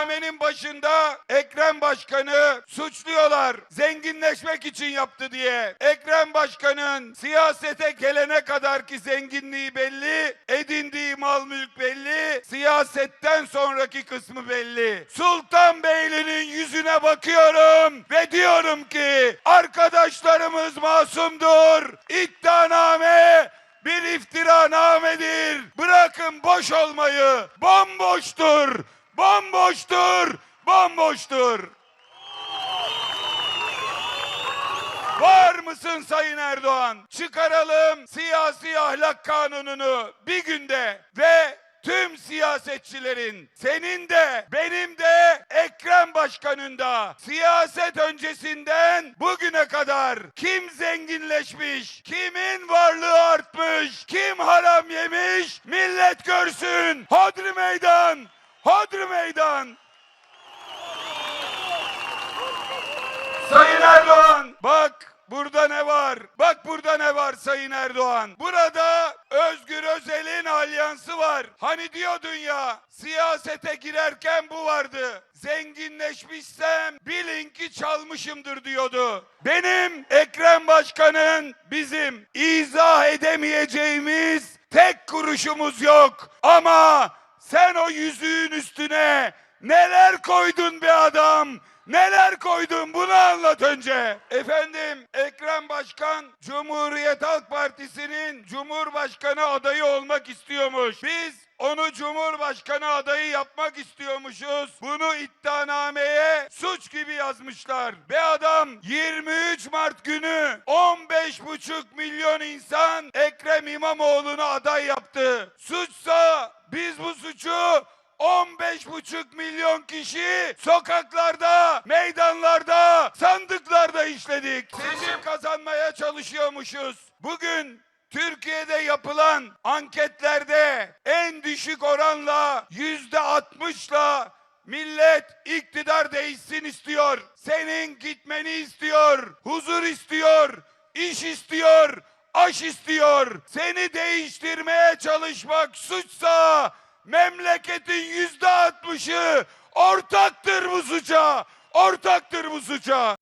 İddianamenin başında Ekrem Başkan'ı suçluyorlar. Zenginleşmek için yaptı diye. Ekrem Başkan'ın siyasete gelene kadar ki zenginliği belli, edindiği mal mülk belli, siyasetten sonraki kısmı belli. Sultanbeyli'nin yüzüne bakıyorum ve diyorum ki arkadaşlarımız masumdur. İddianame bir iftiranamedir. Bırakın boş olmayı. Bomboştur. Bomboştur. Bomboştur. Var mısın Sayın Erdoğan? Çıkaralım siyasi ahlak kanununu bir günde ve tüm siyasetçilerin senin de benim de Ekrem Başkan'ın da siyaset öncesinden bugüne kadar kim zenginleşmiş, kimin varlığı artmış, kim haram yemiş millet görsün. Hodri meydan, hodri meydan. Sayın Erdoğan bak burada ne var? Bak burada ne var Sayın Erdoğan? Burada Özgür Özel'in alyansı var. Hani diyordun ya siyasete girerken bu vardı. Zenginleşmişsem bilin ki çalmışımdır diyordu. Benim Ekrem Başkan'ın bizim izah edemeyeceğimiz tek kuruşumuz yok. Ama sen o yüzüğün üstüne neler koydun be adam? Neler koydun bunu anlat önce. Efendim Ekrem Başkan Cumhuriyet Halk Partisi'nin Cumhurbaşkanı adayı olmak istiyormuş. Biz onu Cumhurbaşkanı adayı yapmak istiyormuşuz. Bunu iddianameye suç gibi yazmışlar. Be adam 23 Mart günü 15,5 milyon insan Ekrem İmamoğlu'nu aday yaptı. Suçsa biz bu suçu 15,5 milyon kişi sokaklarda, meydanlarda, sandıklarda işledik. Seçim kazanmaya çalışıyormuşuz. Bugün Türkiye'de yapılan anketlerde en düşük oranla yüzde altmışla millet iktidar değişsin istiyor. Senin gitmeni istiyor. Huzur istiyor. iş istiyor. Aş istiyor. Seni değiştirmeye çalışmak suçsa memleketin yüzde altmışı ortaktır bu suça. Ortaktır bu suça.